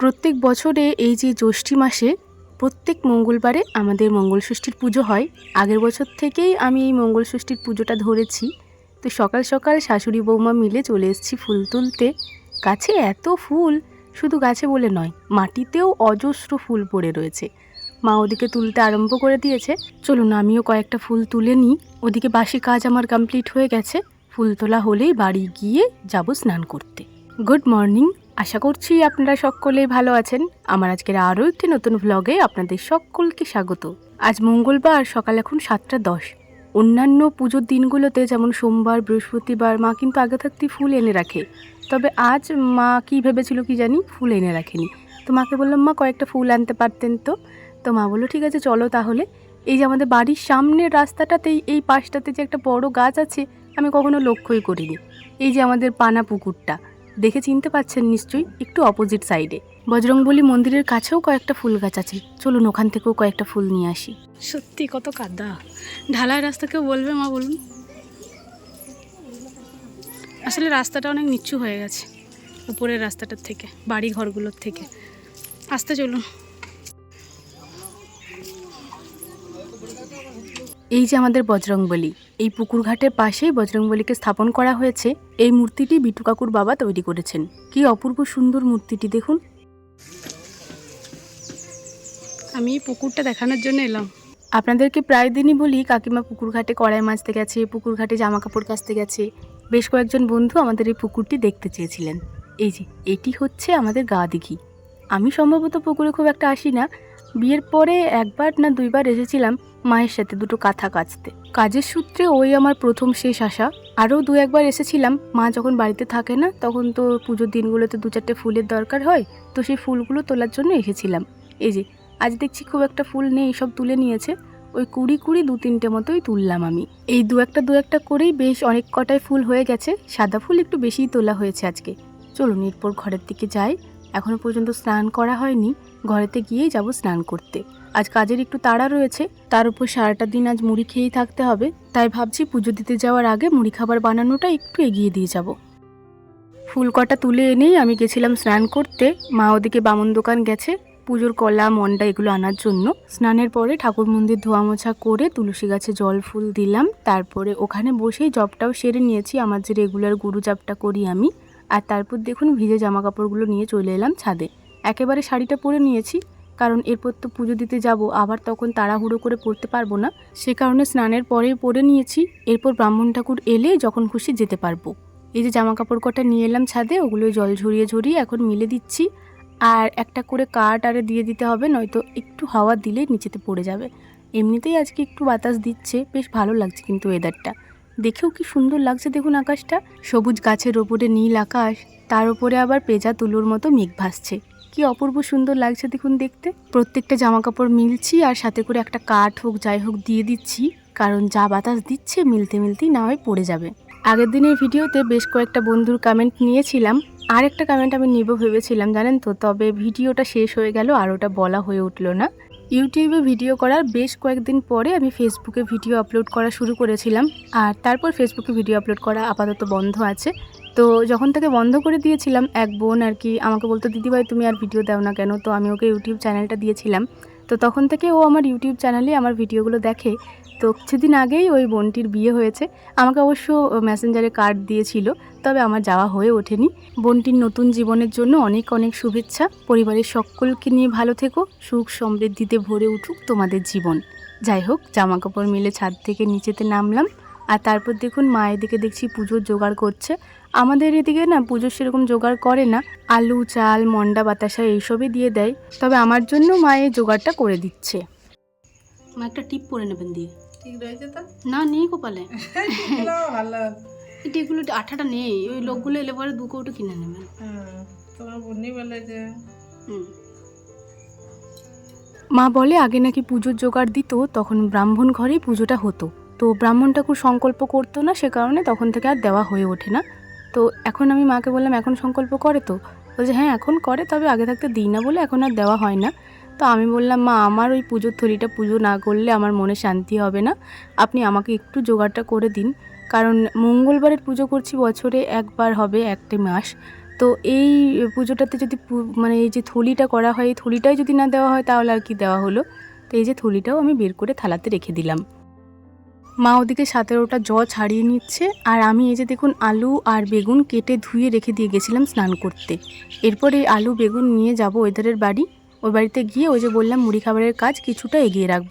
প্রত্যেক বছরে এই যে জ্যৈষ্ঠী মাসে প্রত্যেক মঙ্গলবারে আমাদের মঙ্গলষষ্ঠীর পুজো হয়। আগের বছর থেকেই আমি এই মঙ্গলষষ্ঠীর পুজোটা ধরেছি। তো সকাল সকাল শাশুড়ি বৌমা মিলে চলে এসেছি ফুল তুলতে। গাছে এত ফুল, শুধু গাছে বলে নয়, মাটিতেও অজস্র ফুল পড়ে রয়েছে। মা ওদিকে তুলতে আরম্ভ করে দিয়েছে। চলুন আমিও কয়েকটা ফুল তুলে নিই। ওদিকে বাসি কাজ আমার কমপ্লিট হয়ে গেছে। ফুল তোলা হলেই বাড়ি গিয়ে যাব স্নান করতে। Good morning. আশা করছি আপনারা সকলেই ভালো আছেন। আমার আজকের আরও একটি নতুন ভ্লগে আপনাদের সকলকে স্বাগত। আজ মঙ্গলবার, সকাল এখন সাতটা দশ। অন্যান্য পুজোর দিনগুলোতে যেমন সোমবার, বৃহস্পতিবার, মা কিন্তু আগে থাকতেই ফুল এনে রাখে। তবে আজ মা কি ভেবেছিল কি জানি? ফুল এনে রাখেনি। তো মাকে বললাম, মা, কয়েকটা ফুল আনতে পারতেন তো? তো মা বলল, ঠিক আছে, চলো তাহলে। এই যে আমাদের বাড়ির সামনের রাস্তাটাতেই, এই পাশটাতে যে একটা বড় গাছ আছে, আমি কখনো লক্ষ্যই করিনি। এই যে আমাদের পানা পুকুরটা দেখে চিনতে পাচ্ছেন নিশ্চয়ই একটু অপোজিট সাইডে বজরংবলী মন্দিরের কাছেও কয়েকটা ফুল গাছ আছে। চলুন ওখান থেকেও কয়েকটা ফুল নিয়ে আসি। সত্যি কত কাদা। ঢালাই রাস্তা কেউ বলবে মা বলুন? আসলে রাস্তাটা অনেক নিচু হয়ে গেছে, উপরের রাস্তাটার থেকে বাড়ি ঘরগুলোর থেকে। আসতে চলুন। এই যে আমাদের বজরংবলী এই পুকুর ঘাটের পাশেই বজরংবলীকে স্থাপন করা হয়েছে এই মূর্তিটি বিটু কাকুর বাবা তৈরি করেছেন। কি অপূর্ব সুন্দর মূর্তিটি দেখুন। আমি পুকুরটা দেখানোর জন্য এলাম। আপনাদেরকে প্রায় দিনই বলি কাকিমা পুকুর ঘাটে কড়াই মাছতে গেছে পুকুর ঘাটে জামা কাপড় কাচতে গেছে। বেশ কয়েকজন বন্ধু আমাদের এই পুকুরটি দেখতে চেয়েছিলেন। এই যে এটি হচ্ছে আমাদের গা দিঘি। আমি সম্ভবত পুকুরে খুব একটা আসি না। বিয়ের পরে একবার না দুইবার এসেছিলাম মায়ের সাথে দুটো কাঁথা কাচতে। কাজের সূত্রে ওই আমার প্রথম শেষ আসা আরও দু একবার এসেছিলাম। মা যখন বাড়িতে থাকে না, তখন তো পুজোর দিনগুলোতে দু চারটে ফুলের দরকার হয়, তো সেই ফুলগুলো তোলার জন্য এসেছিলাম। এই যে, আজ দেখছি খুব একটা ফুল নেই, সব তুলে নিয়েছে। ওই কুড়ি কুড়ি দু তিনটে মতোই তুললাম আমি। এই দু একটা দু একটা করেই বেশ অনেক কটাই ফুল হয়ে গেছে। সাদা ফুল একটু বেশিই তোলা হয়েছে আজকে। চলুন, এরপর ঘরের দিকে যাই। এখনও পর্যন্ত স্নান করা হয়নি। ঘরেতে গিয়েই যাব স্নান করতে। আজ কাজের একটু তাড়া রয়েছে, তার উপর সারাটা দিন আজ মুড়ি খেয়েই থাকতে হবে, তাই ভাবছি পুজো দিতে যাওয়ার আগে মুড়ি খাবার বানানোটা একটু এগিয়ে দিয়ে যাব। ফুল কটা তুলে এনেই আমি গেছিলাম স্নান করতে, মা ওদিকে বামন দোকান গেছে, পুজোর কলা, মন্ডা এগুলো আনার জন্য। স্নানের পরে ঠাকুর মন্দির ধোয়া মোছা করে তুলসী গাছে জল ফুল দিলাম, তারপরে ওখানে বসেই জবটাও সেরে নিয়েছি, আমার যে রেগুলার গুরু জবটা করি আমি। আর তারপর দেখুন ভিজে জামা কাপড়গুলো নিয়ে চলে এলাম ছাদে। একেবারে শাড়িটা পরে নিয়েছি কারণ এরপর তো পুজো দিতে যাব, আবার তখন তাড়াহুড়ো করে পড়তে পারব না। সে কারণে স্নানের পরেই পরে নিয়েছি, এরপর ব্রাহ্মণ ঠাকুর এলে যখন খুশি যেতে পারব। এই যে জামা কাপড় কটা নিয়ে এলাম ছাদে, ওগুলো জল ঝরিয়ে ঝরিয়ে এখন মিলে দিচ্ছি। আর একটা করে কাঠ আরে দিয়ে দিতে হবে, নয়তো একটু হাওয়া দিলেই নিচেতে পড়ে যাবে। এমনিতেই আজকে একটু বাতাস দিচ্ছে, বেশ ভালো লাগছে কিন্তু ওয়েদারটা দেখেও কি সুন্দর লাগছে দেখুন আকাশটা। সবুজ গাছের ওপরে নীল আকাশ, তার উপরে আবার পেঁজা তুলোর মতো মেঘ ভাসছে। কি অপূর্ব সুন্দর লাগছে দেখুন দেখতে। প্রত্যেকটা জামা কাপড় মিলছি আর সাথে করে একটা কাঠ হোক, যাই হোক দিয়ে দিচ্ছি। কারণ যা বাতাস দিচ্ছে মিলতে মিলতেই না হয় পড়ে যাবে। আগের দিনের ভিডিওতে বেশ কয়েকটা বন্ধুর কমেন্ট নিয়েছিলাম। আর একটা কমেন্ট আমি নিব ভেবেছিলাম, জানেন তো? তবে ভিডিওটা শেষ হয়ে গেল আর ওটা বলা হয়ে উঠল না। ইউটিউবে ভিডিও করার বেশ কয়েকদিন পরে আমি ফেসবুকে ভিডিও আপলোড করা শুরু করেছিলাম। আর তারপর ফেসবুকে ভিডিও আপলোড করা আপাতত বন্ধ আছে। তো যখন তাকে বন্ধ করে দিয়েছিলাম, এক বোন আর কি আমাকে বলতো দিদিভাই তুমি আর ভিডিও দাও না কেন? তো আমি ওকে ইউটিউব চ্যানেলটা দিয়েছিলাম। তো তখন থেকে ও আমার ইউটিউব চ্যানেলে আমার ভিডিওগুলো দেখে। তো কিছুদিন আগেই ওই বোনটির বিয়ে হয়েছে। আমাকে অবশ্য মেসেঞ্জারে কার্ড দিয়েছিল, তবে আমার যাওয়া হয়ে ওঠেনি। বোনটির নতুন জীবনের জন্য অনেক অনেক শুভেচ্ছা। পরিবারের সকলকে নিয়ে ভালো থেকো, সুখ সমৃদ্ধিতে ভরে উঠুক তোমাদের জীবন। যাই হোক জামা কাপড় মিলে ছাদ থেকে নিচেতে নামলাম। আর তারপর দেখুন মায়ের দিকে দেখছি পুজোর জোগাড় করছে। আমাদের এদিকে না পুজোর সেরকম জোগাড় করে না। আলু চাল মন্ডা বাতাসা এইসবই দিয়ে দেয়। তবে আমার জন্য মায়ের জোগাড়টা করে দিচ্ছে। মা একটা টিপ পরে নেবেন দিয়ে। ঠিক রয়েছে তো? না নেই কপালে। এগুলো ভালো। এগুলো আঠাটা নেই ওই লোকগুলো এলে পরে দু কৌটো কিনে নেবেন। হ্যাঁ তোমার বুনি বলে যে। হুম। মা বলে আগে নাকি পুজোর জোগাড় দিত তখন ব্রাহ্মণ ঘরেই পুজোটা হতো। তো ব্রাহ্মণ ঠাকুর সংকল্প করতো না সে কারণে তখন থেকে আর দেওয়া হয়ে ওঠে না। তো এখন আমি মাকে বললাম, এখন সংকল্প করে তো? বলছে হ্যাঁ এখন করে, তবে আগে থাকতে দিই না বলে এখন আর দেওয়া হয় না। তো আমি বললাম, মা, আমার ওই পুজোর থলিটা পুজো না করলে আমার মনে শান্তি হবে না। আপনি আমাকে একটু জোগাড়টা করে দিন। কারণ মঙ্গলবারের পুজো করছি বছরে একবার হবে, একটি মাস। তো এই পুজোটাতে যদি মানে এই যে থলিটা করা হয়, এই থলিটাই যদি না দেওয়া হয় তাহলে আর কি দেওয়া হলো? তো এই যে থলিটাও আমি বের করে থালাতে রেখে দিলাম। মা ওদিকে সতেরোটা জ ছাড়িয়ে নিচ্ছে আর আমি এই যে দেখুন আলু আর বেগুন কেটে ধুয়ে রেখে দিয়ে গেছিলাম স্নান করতে। এরপর এই আলু বেগুন নিয়ে যাব ওদেরের বাড়ি। ওই বাড়িতে গিয়ে ওই যে বললাম মুড়ি খাবারের কাজ কিছুটা এগিয়ে রাখব।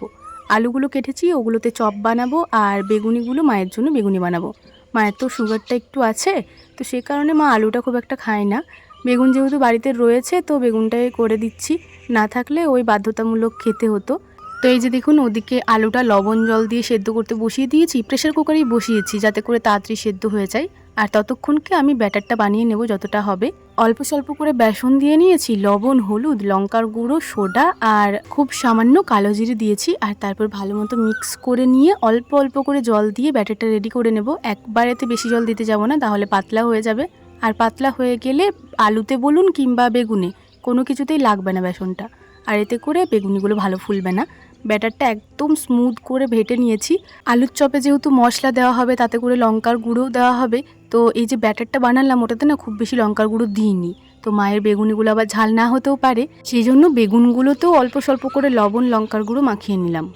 আলুগুলো কেটেছি, ওগুলোতে চপ বানাবো আর বেগুনিগুলো মায়ের জন্য বেগুনি বানাবো। মায়ের তো সুগারটা একটু আছে, তো সে কারণে মা আলুটা খুব একটা খায় না। বেগুন যেহেতু বাড়িতে রয়েছে, তো বেগুনটাই করে দিচ্ছি। না থাকলে ওই বাধ্যতামূলক খেতে হতো। তো এই যে দেখুন, ওদিকে আলুটা লবণ জল দিয়ে সেদ্ধ করতে বসিয়ে দিয়েছি প্রেশার কুকারেই বসিয়েছি যাতে করে তাড়াতাড়ি সেদ্ধ হয়ে যায়। আর ততক্ষণকে আমি ব্যাটারটা বানিয়ে নেব যতটা হবে। অল্প স্বল্প করে বেসন দিয়ে নিয়েছি, লবণ, হলুদ, লঙ্কার গুঁড়ো, সোডা আর খুব সামান্য কালো জিরে দিয়েছি। আর তারপর ভালো মতো মিক্স করে নিয়ে অল্প অল্প করে জল দিয়ে ব্যাটারটা রেডি করে নেব। একবারেতে বেশি জল দিতে যাব না, তাহলে পাতলা হয়ে যাবে। আর পাতলা হয়ে গেলে আলুতে বলুন কিংবা বেগুনে, কোনো কিছুতেই লাগবে না বেসনটা। আর এতে করে বেগুনিগুলো ভালো ফুলবে না। ব্যাটারটা একদম স্মুথ করে ভেটে নিয়েছি। আলুর চপে যেহেতু মশলা দেওয়া হবে, তাতে করে লঙ্কার গুঁড়োও দেওয়া হবে। তো এই যে ব্যাটারটা বানালাম, ওটাতে না খুব বেশি লঙ্কার গুঁড়ো দিইনি। তো মায়ের বেগুনিগুলো আবার ঝাল না হতেও পারে। সেই জন্য বেগুনগুলোতেও অল্প স্বল্প করে লবণ, লঙ্কার গুঁড়ো মাখিয়ে নিলাম।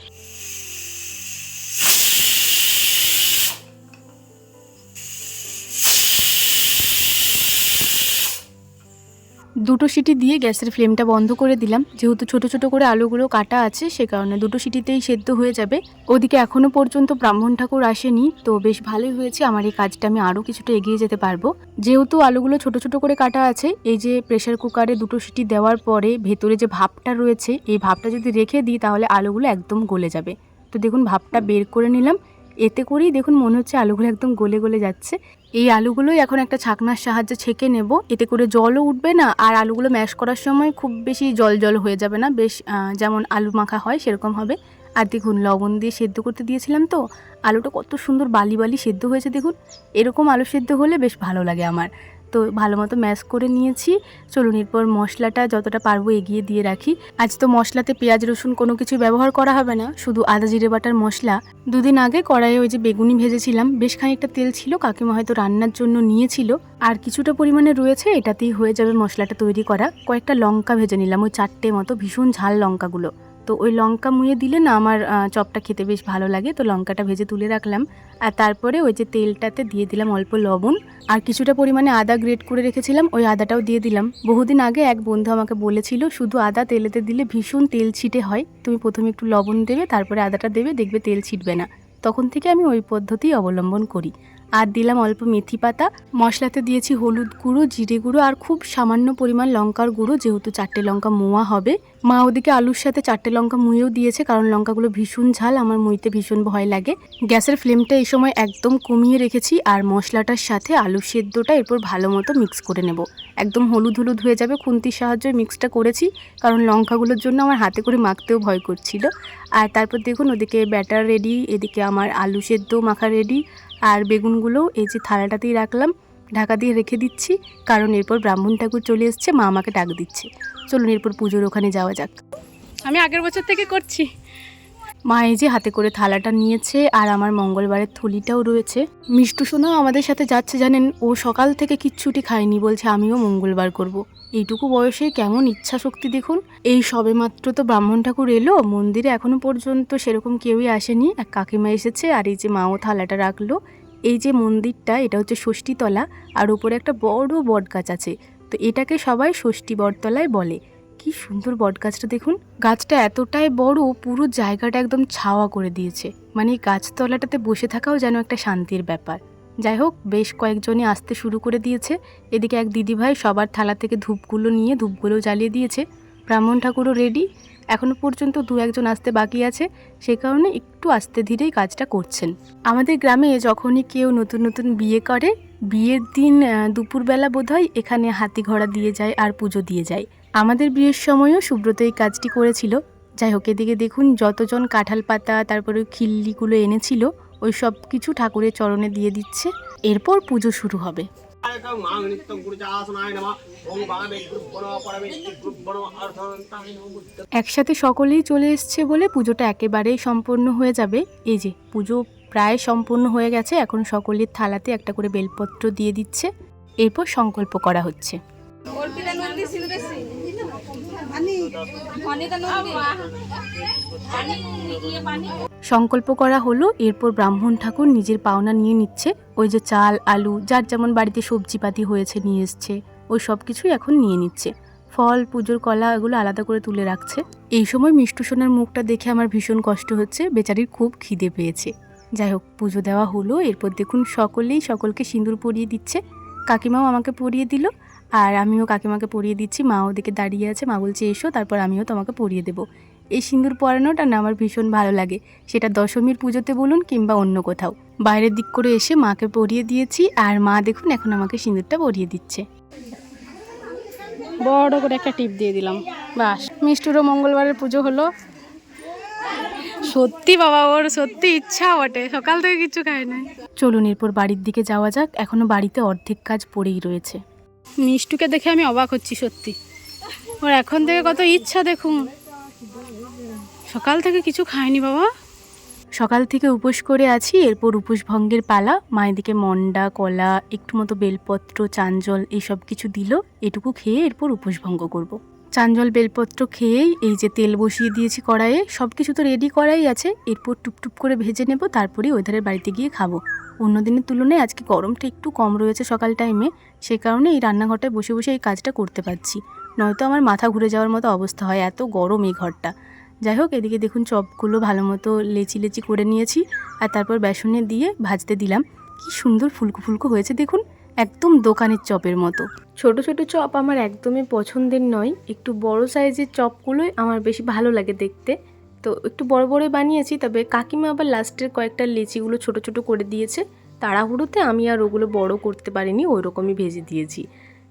দুটো সিটি দিয়ে গ্যাসের ফ্লেমটা বন্ধ করে দিলাম। যেহেতু ছোট ছোট করে আলুগুলো কাটা আছে, সে কারণে দুটো সিটিতেই সেদ্ধ হয়ে যাবে। ওদিকে এখনও পর্যন্ত ব্রাহ্মণ ঠাকুর আসেনি, তো বেশ ভালোই হয়েছে। আমার এই কাজটা আমি আরও কিছুটা এগিয়ে যেতে পারব। যেহেতু আলুগুলো ছোট ছোট করে কাটা আছে, এই যে প্রেশার কুকারে দুটো সিটি দেওয়ার পরে ভেতরে যে ভাপটা রয়েছে, এই ভাপটা যদি রেখে দিই, তাহলে আলুগুলো একদম গলে যাবে। তো দেখুন, ভাপটা বের করে নিলাম। এতে করেই দেখুন মনে হচ্ছে আলুগুলো একদম গলে গলে যাচ্ছে। এই আলুগুলোই এখন একটা ছাকনার সাহায্যে ছেঁকে নেব। এতে করে জলও উঠবে না আর আলুগুলো ম্যাশ করার সময় খুব বেশি জল জল হয়ে যাবে না। বেশ যেমন আলু মাখা হয় সেরকম হবে। আর দেখুন লবণ দিয়ে সেদ্ধ করতে দিয়েছিলাম তো। আলুটা কত সুন্দর বালি বালি সেদ্ধ হয়েছে দেখুন। এরকম আলু সেদ্ধ হলে বেশ ভালো লাগে আমার। তো ভালো মতো ম্যাশ করে নিয়েছি। চলুন এরপর মশলাটা যতটা পারব এগিয়ে দিয়ে রাখি। আজ তো মশলাতে পেঁয়াজ, রসুন কোনো কিছু ব্যবহার করা হবে না, শুধু আদা, জিরে, বাটার মশলা। দুদিন আগে কড়াইয়ে ওই যে বেগুনি ভেজেছিলাম, বেশ খানিকটা তেল ছিল, কাকিমা হয়তো রান্নার জন্য নিয়েছিল। আর কিছুটা পরিমাণে রয়েছে, এটাতেই হয়ে যাবে মশলাটা তৈরি করা। কয়েকটা লঙ্কা ভেজে নিলাম, ওই চারটে মতো ভীষণ ঝাল লঙ্কাগুলো। তো ওই লঙ্কা মুয়ে দিলে না আমার চপটা খেতে বেশ ভালো লাগে। তো লঙ্কাটা ভেজে তুলে রাখলাম। আর তারপরে ওই যে তেলটাতে দিয়ে দিলাম অল্প লবণ। আর কিছুটা পরিমাণে আদা গ্রেট করে রেখেছিলাম, ওই আদাটাও দিয়ে দিলাম। বহুদিন আগে এক বন্ধু আমাকে বলেছিল, শুধু আদা তেলেতে দিলে ভীষণ তেল ছিটে হয়। তুমি প্রথমে একটু লবণ দেবে, তারপরে আদাটা দেবে, দেখবে তেল ছিটবে না। তখন থেকে আমি ওই পদ্ধতি অবলম্বন করি। আর দিলাম অল্প মেথি পাতা, মশলাতে দিয়েছি হলুদ গুঁড়ো, জিরে গুঁড়ো আর খুব সামান্য পরিমাণ লঙ্কার গুঁড়ো, যেহেতু চারটে লঙ্কা মোয়া হবে। মা ওদিকে আলুর সাথে চারটে লঙ্কা মুয়েও দিয়েছে, কারণ লঙ্কাগুলো ভীষণ ঝাল, আমার মুইতে ভীষণ ভয় লাগে। গ্যাসের ফ্লেমটা এই সময় একদম কমিয়ে রেখেছি, আর মশলাটার সাথে আলু সেদ্ধটা এরপর ভালো মতো মিক্স করে নেব। একদম হলুদ হলুদ হয়ে যাবে। খুন্তির সাহায্যে মিক্সটা করেছি, কারণ লঙ্কাগুলোর জন্য আমার হাতে করে মাখতেও ভয় করছিল। আর তারপর দেখুন, ওদিকে ব্যাটার রেডি এদিকে আমার আলু সেদ্ধ মাখা রেডি আর বেগুনগুলো এই যে থালাটাতেই রাখলাম, ঢাকা দিয়ে রেখে দিচ্ছি, কারণ এরপর ব্রাহ্মণ ঠাকুর চলে এসছে, মা আমাকে ডাক দিচ্ছে। চলুন এরপর পুজোর ওখানে যাওয়া যাক। আমি আগের বছর থেকে করছি। মা এই যে হাতে করে থালাটা নিয়েছে আর আমার মঙ্গলবারের থলিটাও রয়েছে। মিষ্টু সোনাও আমাদের সাথে যাচ্ছে জানেন, ও সকাল থেকে কিচ্ছুটি খায়নি বলছে আমিও মঙ্গলবার করব। এইটুকু বয়সে কেমন ইচ্ছা শক্তি দেখুন। এই সবে মাত্র তো ব্রাহ্মণ ঠাকুর এলো, মন্দিরে এখনও পর্যন্ত সেরকম কেউই আসেনি। এক কাকিমা এসেছে আর এই যে মাও থালাটা রাখল। এই যে মন্দিরটা, এটা হচ্ছে ষষ্ঠীতলা, আর উপরে একটা বড় বট গাছ আছে। তো এটাকে সবাই ষষ্ঠী বটতলায় বলে। কি সুন্দর বট গাছটা দেখুন। গাছটা এতটাই বড়, পুরো জায়গাটা একদম ছাওয়া করে দিয়েছে। মানে গাছতলাটাতে বসে থাকাও যেন একটা শান্তির ব্যাপার। যাই হোক, বেশ কয়েকজনই আসতে শুরু করে দিয়েছে। এদিকে এক দিদিভাই সবার থালা থেকে ধূপগুলো নিয়ে ধূপগুলো জ্বালিয়ে দিয়েছে। ব্রাহ্মণ ঠাকুরও রেডি এখনও পর্যন্ত দু একজন আসতে বাকি আছে। সে কারণে একটু আস্তে ধীরেই কাজটা করছেন। আমাদের গ্রামে যখনই কেউ নতুন নতুন বিয়ে করে, বিয়ের দিন দুপুরবেলা বোধহয় এখানে হাতি ঘোড়া দিয়ে যায় আর পুজো দিয়ে যায়। আমাদের বিয়ের সময়ও সুব্রত এই কাজটি করেছিল। যাই হোক, এদিকে দেখুন যতজন কাঁঠাল পাতা, তারপরে খিল্লিগুলো এনেছিল, ওই সব কিছু ঠাকুরের চরণে দিয়ে দিচ্ছে। এরপর পুজো শুরু হবে। একসাথে সকলেই চলে এসছে বলে পুজোটা একেবারেই সম্পন্ন হয়ে যাবে। এই যে, পুজো প্রায় সম্পূর্ণ হয়ে গেছে, এখন সকলের থালাতে একটা করে বেলপত্র দিয়ে দিচ্ছে। এরপর সংকল্প করা হচ্ছে। সংকল্প করা হলো, এরপর ব্রাহ্মণ ঠাকুর নিজের পাওনা নিয়ে নিচ্ছে। ওই যে চাল, আলু, যার যেমন বাড়িতে সবজিপাতি হয়েছে নিয়ে এসছে, ওই সব কিছুই এখন নিয়ে নিচ্ছে। ফল, পুজোর কলা এগুলো আলাদা করে তুলে রাখছে। এই সময় মিষ্টু সোনার মুখটা দেখে আমার ভীষণ কষ্ট হচ্ছে, বেচারির খুব খিদে পেয়েছে। যাই হোক, পুজো দেওয়া হলো, এরপর দেখুন সকলেই সকলকে সিঁদুর পরিয়ে দিচ্ছে। কাকিমাও আমাকে পরিয়ে দিল আর আমিও কাকিমাকে পরিয়ে দিচ্ছি। মা ওদিকে দাঁড়িয়ে আছে। মা বলছে, এসো, তারপর আমিও তোমাকে পরিয়ে দেবো। এই সিঁদুর পরানোটা না আমার ভীষণ ভালো লাগে। সেটা দশমীর পুজোতে বলুন কিংবা অন্য কোথাও। বাইরের দিক করে এসে মাকে পরিয়ে দিয়েছি আর মা দেখুন এখন আমাকে সিঁদুরটা পরিয়ে দিচ্ছে। বড় করে একটা টিপ দিয়ে দিলাম। বাস। মিষ্টুরও মঙ্গলবারের পুজো হলো। সত্যি বাবা, ওর সত্যি ইচ্ছা বটে। সকাল থেকে কিছু খায় নাই। চলুন, এরপর বাড়ির দিকে যাওয়া যাক। এখনও বাড়িতে অর্ধেক কাজ পড়েই রয়েছে। মিষ্টুকে দেখে আমি অবাক হচ্ছি সত্যি। ওর এখন থেকে কত ইচ্ছা দেখুন। সকাল থেকে কিছু খায়নি বাবা। সকাল থেকে উপোস করে আছি, এরপর উপোস ভঙ্গের পালা। মায়ের দিকে মন্ডা, কলা, একটু মতো বেলপত্র চাঞ্জল এইসব কিছু দিল। এটুকু খেয়ে এরপর উপোস ভঙ্গ করব। চাঞ্জল বেলপত্র খেয়েই এই যে তেল বসিয়ে দিয়েছি কড়াইয়ে সব কিছু তো রেডি করাই আছে। এরপর টুপটুপ করে ভেজে নেব তারপরে ওইধারের বাড়িতে গিয়ে খাব। অন্য দিনের তুলনায় আজকে গরমটা একটু কম রয়েছে সকাল টাইমে সে কারণে এই রান্নাঘরটায় বসে বসে এই কাজটা করতে পারছি। নয়তো আমার মাথা ঘুরে যাওয়ার মতো অবস্থা হয়, এত গরম এই ঘরটা। যাই হোক, এদিকে দেখুন চপগুলো ভালো মতো লেচি লেচি করে নিয়েছি, আর তারপর বেসনে দিয়ে ভাজতে দিলাম। কি সুন্দর ফুলকো ফুলকো হয়েছে দেখুন। একদম দোকানের চপের মতো। ছোট ছোট চপ আমার একদমই পছন্দের নয়। একটু বড় সাইজের চপগুলোই আমার বেশি ভালো লাগে দেখতে। তো একটু বড় বড় বানিয়েছি, তবে কাকিমা আবার লাস্টের কয়েকটা লেচিগুলো ছোট ছোট করে দিয়েছে। তাড়াহুড়োতে আমি আর ওগুলো বড় করতে পারিনি ওই রকমই ভেজে দিয়েছি।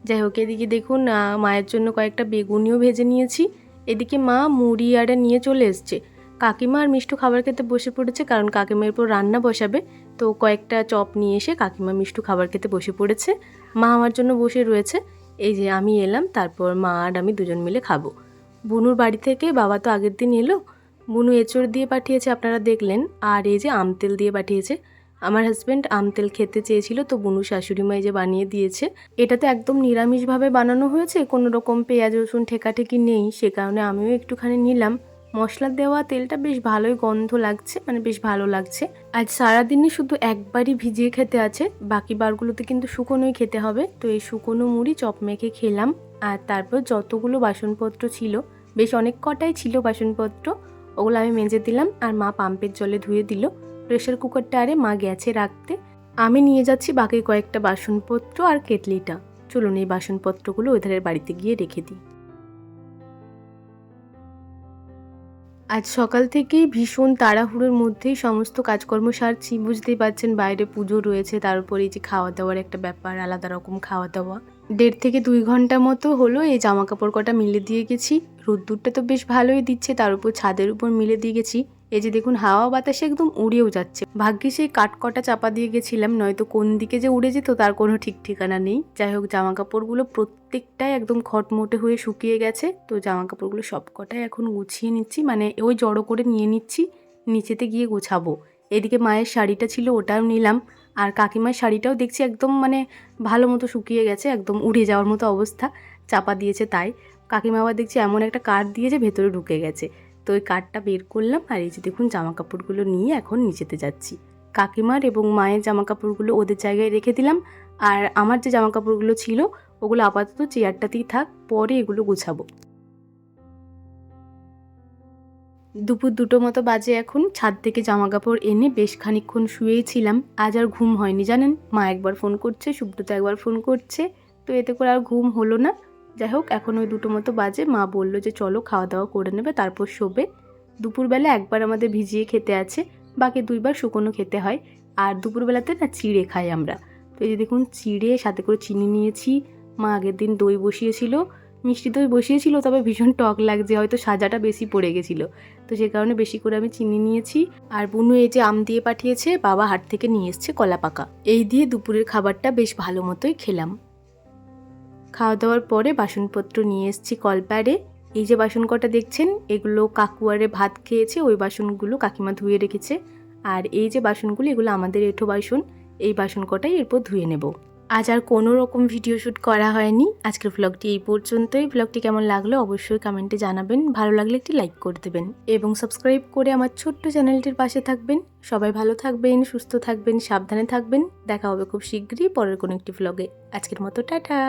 যাই হোক, এদিকে দেখুন মায়ের জন্য কয়েকটা বেগুনিও ভেজে নিয়েছি। এদিকে মা মুড়ি আরে নিয়ে চলে এসছে। কাকিমা আর মিষ্টু খাবার খেতে বসে পড়েছে, কারণ কাকিমা এরপর রান্না বসাবে। তো কয়েকটা চপ নিয়ে এসে কাকিমা মিষ্টু খাবার খেতে বসে পড়েছে। মা আমার জন্য বসে রয়েছে। এই যে আমি এলাম, তারপর মা আর আমি দুজন মিলে খাব। বুনুর বাড়ি থেকে বাবা তো আগের দিন এলো। বুনু এঁচড় দিয়ে পাঠিয়েছে, আপনারা দেখলেন। আর এই যে আমতেল দিয়ে পাঠিয়েছে। আমার হাজব্যান্ড আমতেল খেতে চেয়েছিল, তো বুনু শাশুড়ি মাই যে বানিয়ে দিয়েছে, এটা তো একদম নিরামিষভাবে বানানো হয়েছে। কোনো রকম পেঁয়াজ, রসুন, ঠেকাঠেকি নেই। সে কারণে আমিও একটুখানি নিলাম। মশলা দেওয়া তেলটা বেশ ভালোই গন্ধ লাগছে মানে বেশ ভালো লাগছে। আজ সারাদিনই শুধু একবারই ভিজিয়ে খেতে আছে, বাকি বারগুলোতে কিন্তু শুকনোই খেতে হবে। তো এই শুকনো মুড়ি চপ মেখে খেলাম, আর তারপর যতগুলো বাসনপত্র ছিল, বেশ অনেক কটাই ছিল বাসনপত্র, ওগুলো আমি মেজে দিলাম, আর মা পাম্পের জলে ধুয়ে দিল। প্রেশার কুকারটা আরে মা গেছে রাখতে। আমি নিয়ে যাচ্ছি বাকি কয়েকটা বাসনপত্র আর কেটলিটা। চলুন এই বাসনপত্রগুলো ওইধারের বাড়িতে গিয়ে রেখে দিই। আজ সকাল থেকেই ভীষণ তাড়াহুড়োর মধ্যেই সমস্ত কাজকর্ম সারছি। বুঝতেই পারছেন বাইরে পুজো রয়েছে, তার উপরে যে খাওয়া দাওয়ার একটা ব্যাপার, আলাদা রকম খাওয়া দাওয়া দেড় থেকে দুই ঘণ্টা মতো হলো এই জামা কাপড় কটা মিলে দিয়ে গেছি। রোদ্দুরটা তো বেশ ভালোই দিচ্ছে, তার উপর ছাদের উপর মিলে দিয়ে গেছি। এই যে দেখুন, হাওয়া বাতাসে একদম উড়েও যাচ্ছে। ভাগ্যে সেই কাঠকটা চাপা দিয়ে গেছিলাম, নয়তো কোন দিকে যে উড়ে যেত তার কোনো ঠিক ঠিকানা নেই। যাই হোক জামা কাপড়গুলো প্রত্যেকটাই একদম খটমটে হয়ে শুকিয়ে গেছে। তো জামা কাপড়গুলো সব কটাই এখন গুছিয়ে নিচ্ছি মানে ওই জড়ো করে নিয়ে নিচ্ছি, নিচেতে গিয়ে গোছাবো। এদিকে মায়ের শাড়িটা ছিল, ওটাও নিলাম। আর কাকিমার শাড়িটাও দেখছি একদম মানে ভালো মতো শুকিয়ে গেছে, একদম উড়ে যাওয়ার মতো অবস্থা, চাপা দিয়েছে তাই। কাকিমা আবার দেখছি এমন একটা কাঠ দিয়েছে ভেতরে ঢুকে গেছে। তো ওই কাঠটা বের করলাম আর এই যে দেখুন জামা কাপড়গুলো নিয়ে এখন নিচেতে যাচ্ছি। কাকিমার এবং মায়ের জামা কাপড়গুলো ওদের জায়গায় রেখে দিলাম আর আমার যে জামা কাপড়গুলো ছিল ওগুলো আপাতত চেয়ারটাতেই থাক, পরে এগুলো গুছাবো। দুপুর দুটো মতো বাজে এখন, ছাদ থেকে জামা কাপড় এনে বেশ খানিকক্ষণ শুয়েই ছিলাম। আজ আর ঘুম হয়নি, জানেন? মা একবার ফোন করছে, সুব্রত একবার ফোন করছে, তো এতে করে আর ঘুম হলো না। যাই হোক, এখন ওই দুটো মতো বাজে। মা বলল যে, চলো খাওয়া দাওয়া করে নেবে, তারপর শোবে। দুপুরবেলা একবার আমাদের ভিজিয়ে খেতে আছে, বাকি দুইবার শুকনো খেতে হয়। আর দুপুরবেলাতে না চিড়ে খাই আমরা। তো এই যে দেখুন, চিড়ে, সাথে করে চিনি নিয়েছি। মা আগের দিন দই বসিয়েছিল, মিষ্টি দই বসিয়েছিল, তবে ভীষণ টক লাগছে, হয়তো সাজাটা বেশি পড়ে গেছিল। তো সে কারণে বেশি করে আমি চিনি নিয়েছি। আর বুনু এই যে আম দিয়ে পাঠিয়েছে, বাবা হাট থেকে নিয়ে এসছে কলা পাকা এই দিয়ে দুপুরের খাবারটা বেশ ভালো মতোই খেলাম। খাওয়া দাওয়ার পরে বাসনপত্র নিয়ে এসেছি কলপ্যাডে এই যে বাসন কটা দেখছেন, এগুলো কাকুয়ারে ভাত খেয়েছে, ওই বাসনগুলো কাকিমা ধুয়ে রেখেছে। আর এই যে বাসনগুলো, এগুলো আমাদের এঁঠো বাসন, এই বাসন কটাই এরপর ধুয়ে নেব। আজ আর কোনো রকম ভিডিও শ্যুট করা হয়নি। আজকের ব্লগটি এই পর্যন্তই। ব্লগটি কেমন লাগল অবশ্যই কমেন্টে জানাবেন। ভালো লাগলে একটি লাইক করে দেবেন এবং সাবস্ক্রাইব করে আমার ছোট্ট চ্যানেলটির পাশে থাকবেন। সবাই ভালো থাকবেন, সুস্থ থাকবেন, সাবধানে থাকবেন। দেখা হবে খুব শীঘ্রই পরের কোনো একটি ব্লগে আজকের মতো, টাটা!